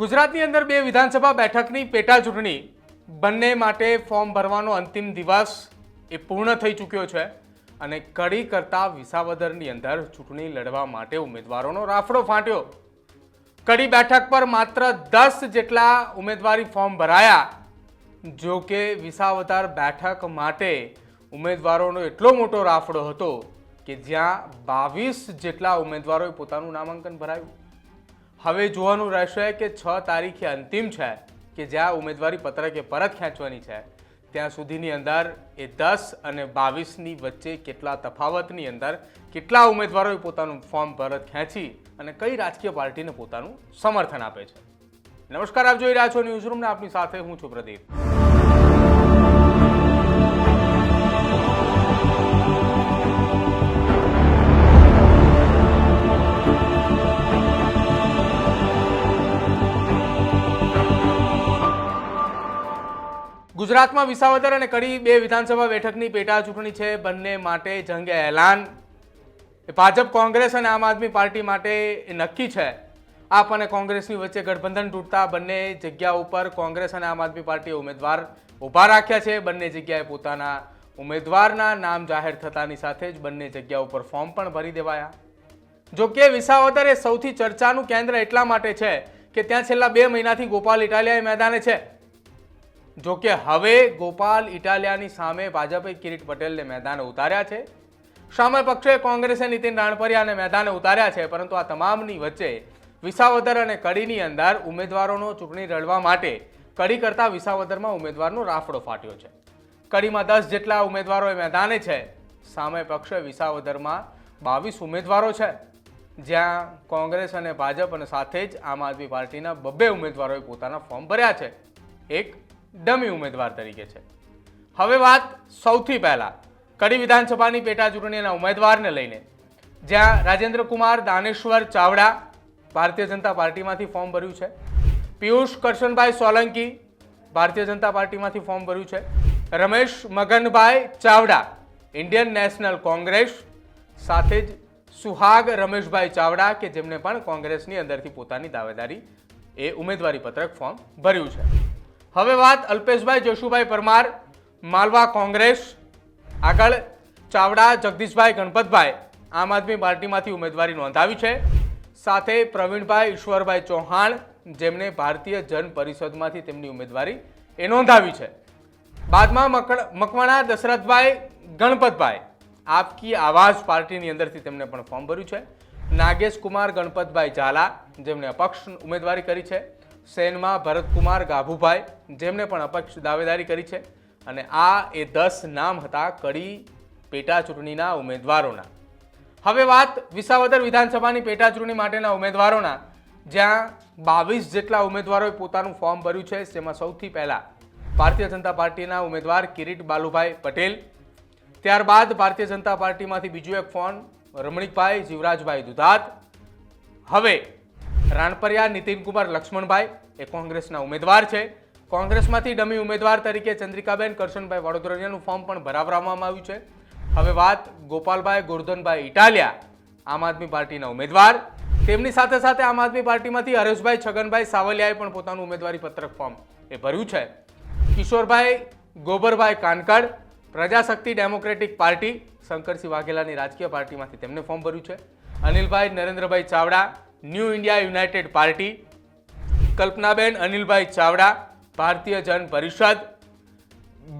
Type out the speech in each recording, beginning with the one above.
ગુજરાતની અંદર બે વિધાનસભા બેઠકની પેટા ચૂંટણી બંને માટે ફોર્મ ભરવાનો અંતિમ દિવસ એ પૂર્ણ થઈ ચૂક્યો છે અને કડી કરતા વિસાવદરની અંદર ચૂંટણી લડવા માટે ઉમેદવારોનો રાફડો ફાટ્યો. કડી બેઠક પર માત્ર દસ જેટલા ઉમેદવારી ફોર્મ ભરાયા. જો કે વિસાવદર બેઠક માટે ઉમેદવારોનો એટલો મોટો રાફડો હતો કે જ્યાં બાવીસ જેટલા ઉમેદવારોએ પોતાનું નામાંકન ભરાયું. હવે જોવાનું રહેશે કે છ તારીખે અંતિમ છે કે જ્યાં ઉમેદવારી પત્રકે પરત ખેંચવાની છે. ત્યાં સુધીની અંદર એ દસ અને બાવીસની વચ્ચે કેટલા તફાવતની અંદર કેટલા ઉમેદવારોએ પોતાનું ફોર્મ પરત ખેંચી અને કઈ રાજકીય પાર્ટીને પોતાનું સમર્થન આપે છે. નમસ્કાર, આપ જોઈ રહ્યા છો ન્યૂઝરૂમને. આપની સાથે હું છું પ્રદીપ. ગુજરાતમાં વિસાવદર અને કડી બે વિધાનસભા બેઠકની પેટા ચૂંટણી છે. બંને માટે જંગે એલાન. ભાજપ, કોંગ્રેસ અને આમ આદમી પાર્ટી માટે નક્કી છે. આપ અને કોંગ્રેસની વચ્ચે ગઠબંધન તૂટતા બંને જગ્યા ઉપર કોંગ્રેસ અને આમ આદમી પાર્ટીએ ઉમેદવાર ઊભા રાખ્યા છે. બંને જગ્યાએ પોતાના ઉમેદવારના નામ જાહેર થતાની સાથે જ બંને જગ્યા ઉપર ફોર્મ પણ ભરી દેવાયા. જો કે વિસાવદર એ સૌથી ચર્ચાનું કેન્દ્ર એટલા માટે છે કે ત્યાં છેલ્લા બે મહિનાથી ગોપાલ ઇટાલિયા મેદાને છે. જો કે હવે ગોપાલ ઇટાલિયાની સામે ભાજપે કિરીટ પટેલને મેદાને ઉતાર્યા છે. સામે પક્ષે કોંગ્રેસે નીતિન રાણપરિયાને મેદાને ઉતાર્યા છે, પરંતુ આ તમામની વચ્ચે વિસાવદર અને કડીની અંદર ઉમેદવારોનો ચૂંટણી લડવા માટે કડી કરતાં વિસાવદરમાં ઉમેદવારનો રાફડો ફાટ્યો છે. કડીમાં દસ જેટલા ઉમેદવારો એ મેદાને છે. સામે પક્ષે વિસાવદરમાં બાવીસ ઉમેદવારો છે. જ્યાં કોંગ્રેસ અને ભાજપ અને સાથે જ આમ આદમી પાર્ટીના બબ્બે ઉમેદવારોએ પોતાના ફોર્મ ભર્યા છે. એક ડમી ઉમેદવાર તરીકે છે. હવે વાત સૌથી પહેલાં કડી વિધાનસભાની પેટા ચૂંટણીના ઉમેદવારને લઈને. જ્યાં રાજેન્દ્ર કુમાર દાનેશ્વર ચાવડા ભારતીય જનતા પાર્ટીમાંથી ફોર્મ ભર્યું છે. પિયુષ કરશનભાઈ સોલંકી ભારતીય જનતા પાર્ટીમાંથી ફોર્મ ભર્યું છે. Ramesh Maganbhai Chavda Indian National Congress. સાથે જ સુહાગ રમેશભાઈ ચાવડા કે જેમણે પણ કોંગ્રેસની અંદરથી પોતાની દાવેદારી એ ઉમેદવારી પત્રક ફોર્મ ભર્યું છે. હવે વાત અલ્પેશભાઈ જશુભાઈ પરમાર, માલવા કોંગ્રેસ, આગળ ચાવડા જગદીશભાઈ ગણપતભાઈ, આમ આદમી પાર્ટીમાંથી ઉમેદવારી નોંધાવી છે. સાથે પ્રવીણભાઈ ઈશ્વરભાઈ ચૌહાણ, જેમણે ભારતીય જન પરિષદમાંથી તેમની ઉમેદવારી એ નોંધાવી છે. બાદમાં મકડ મકવાણા દશરથભાઈ ગણપતભાઈ, આપકી આવાજ પાર્ટીની અંદરથી તેમણે પણ ફોર્મ ભર્યું છે. નાગેશ કુમાર ગણપતભાઈ ઝાલા, જેમણે અપક્ષ ઉમેદવારી કરી છે. સેનમાં ભરતકુમાર ગાભુભાઈ, જેમણે પણ અપક્ષ દાવેદારી કરી છે અને આ એ દસ નામ હતા કડી પેટા ચૂંટણીના ઉમેદવારોના. હવે વાત વિસાવદર વિધાનસભાની પેટા ચૂંટણી માટેના ઉમેદવારોના. જ્યાં બાવીસ જેટલા ઉમેદવારોએ પોતાનું ફોર્મ ભર્યું છે, જેમાં સૌથી પહેલાં ભારતીય જનતા પાર્ટીના ઉમેદવાર કિરીટ બાલુભાઈ પટેલ, ત્યારબાદ ભારતીય જનતા પાર્ટીમાંથી બીજું એક ફોર્મ રમણીકભાઈ જીવરાજભાઈ દુધાત. હવે રાણપરિયા નીતિનકુમાર લક્ષ્મણભાઈ, એ કોંગ્રેસના ઉમેદવાર છે. કોંગ્રેસમાંથી ડમી ઉમેદવાર તરીકે ચંદ્રિકાબેન, કરશનભાઈ વડોદરાનું ફોર્મ પણ ભરાવવામાં આવ્યું છે. હવે વાત ગોપાલભાઈ ગોરધનભાઈ ઇટાલિયા, આમ આદમી પાર્ટીના ઉમેદવાર. તેમની સાથે સાથે આમ આદમી પાર્ટીમાંથી હરેશભાઈ છગનભાઈ સાવલિયાએ પણ પોતાનું ઉમેદવારી પત્રક ફોર્મ એ ભર્યું છે. કિશોરભાઈ ગોબરભાઈ કાનકડ, પ્રજાશક્તિ ડેમોક્રેટિક પાર્ટી, શંકરસિંહ વાઘેલાની રાજકીય પાર્ટીમાંથી તેમને ફોર્મ ભર્યું છે. Anilbhai Narendrabhai Chavda new India united party, Kalpanaben Anilbhai Chavda, Bharatiya Jan Parishad,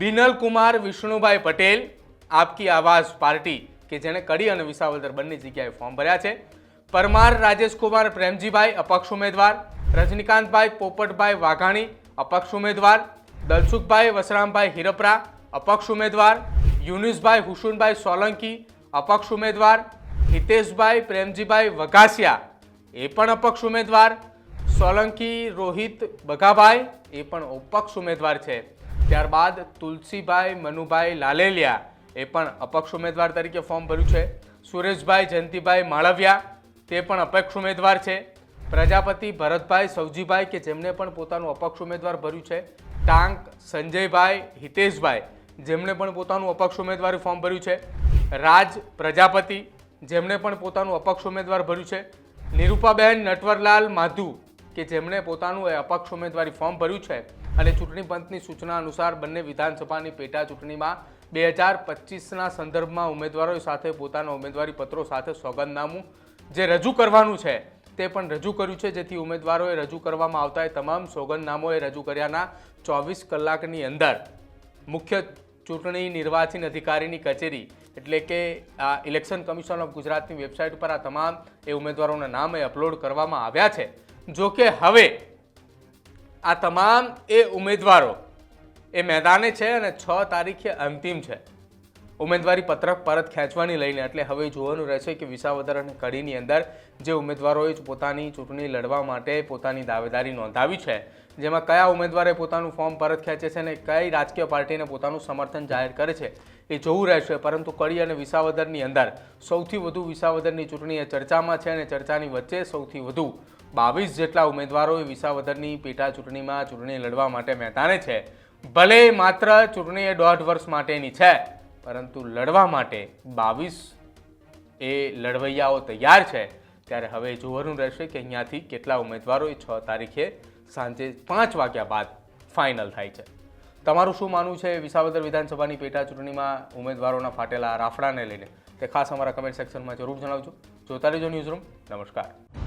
Binal Kumar Vishnubhai Patel, Aapki Awaz party, કે જેણે કડી અને વિસાવદર બંને જગ્યાએ ફોર્મ ભર્યા છે. પરમાર રાજેશકુમાર પ્રેમજીભાઈ, અપક્ષ ઉમેદવાર, રજનીકાંતભાઈ, પોપટભાઈ વાઘાણી, અપક્ષ ઉમેદવાર, દલસુખભાઈ, વસરામભાઈ હિરપરા, અપક્ષ ઉમેદવાર, યુનિસભાઈ હુસુનભાઈ સોલંકી, અપક્ષ ઉમેદવાર, હિતેશભાઈ, પ્રેમજીભાઈ વઘાસિયા એ પણ અપક્ષ ઉમેદવાર. સોલંકી, રોહિત, બઘાભાઈ, એ પણ અપક્ષ ઉમેદવાર છે. ત્યારબાદ તુલસીભાઈ, મનુભાઈ લાલેલિયા, એ પણ અપક્ષ ઉમેદવાર તરીકે ફોર્મ ભર્યું છે. સુરેશભાઈ, જયંતિભાઈ માળવિયા, તે પણ અપક્ષ ઉમેદવાર છે. પ્રજાપતિ, ભરતભાઈ સૌજીભાઈ કે જેમણે પણ પોતાનું અપક્ષ ઉમેદવાર ભર્યું છે. ટાંક, સંજયભાઈ, હિતેશભાઈ જેમણે પણ પોતાનું અપક્ષ ઉમેદવારી ફોર્મ ભર્યું છે. રાજ, પ્રજાપતિ જેમણે પણ પોતાનું અપક્ષ ઉમેદવાર ભર્યું છે. નિરૂપાબેન નટવરલાલ માધુ, કે જેમણે પોતાનું અપક્ષ ઉમેદવારી ફોર્મ ભર્યું છે અને ચૂંટણી પંચની સૂચના અનુસાર બંને વિધાનસભાની પેટા ચૂંટણીમાં બે હજાર પચીસના સંદર્ભમાં ઉમેદવારો સાથે પોતાના ઉમેદવારી પત્રો સાથે સોગંદનામું જે રજૂ કરવાનું છે તે પણ રજૂ કર્યું છે, જેથી ઉમેદવારોએ રજૂ કરવામાં આવતા એ તમામ સોગંદનામોએ રજૂ કર્યાના ચોવીસ કલાકની અંદર. મુખ્ય ચૂંટણી નિર્વાચન અધિકારીની કચેરી એટલે કે આ ઇલેક્શન કમિશન ઓફ ગુજરાતની વેબસાઇટ પર આ તમામ એ ઉમેદવારોના નામ એ અપલોડ કરવામાં આવ્યા છે. જો કે હવે આ તમામ એ ઉમેદવારો એ મેદાને છે અને છ તારીખે અંતિમ છે. ઉમેદવારી પત્રક પરત ખેંચવાની લઈને એટલે હવે જોવાનું રહેશે કે વિસાવદર અને કડીની અંદર જે ઉમેદવારોએ પોતાની ચૂંટણી લડવા માટે પોતાની દાવેદારી નોંધાવી છે. જેમાં કયા ઉમેદવારે પોતાનું ફોર્મ પરત ખેંચે છે અને કઈ રાજકીય પાર્ટીને પોતાનું સમર્થન જાહેર કરે છે. એ જોવું રહેશે. પરંતુ કડી અને વિસાવદરની અંદર સૌથી વધુ વિસાવદરની ચૂંટણી એ ચર્ચામાં છે અને ચર્ચાની વચ્ચે સૌથી વધુ બાવીસ જેટલા ઉમેદવારોએ વિસાવદરની પેટા ચૂંટણીમાં ચૂંટણી લડવા માટે મેદાને છે. ભલે માત્ર ચૂંટણી એ દોઢ વર્ષ માટેની છે, પરંતુ લડવા માટે બાવીસ એ લડવૈયાઓ તૈયાર છે. ત્યારે હવે જોવાનું રહેશે કે અહીંયાથી કેટલા ઉમેદવારો એ છ તારીખે સાંજે પાંચ વાગ્યા બાદ ફાઇનલ થાય છે. તમારું શું માનવું છે વિસાવદર વિધાનસભાની પેટા ચૂંટણીમાં ઉમેદવારોના ફાટેલા રાફડાને લઈને? તે ખાસ અમારા કમેન્ટ સેક્શનમાં જરૂર જણાવજો. જોતા રહેજો ન્યૂઝરૂમ નમસ્કાર.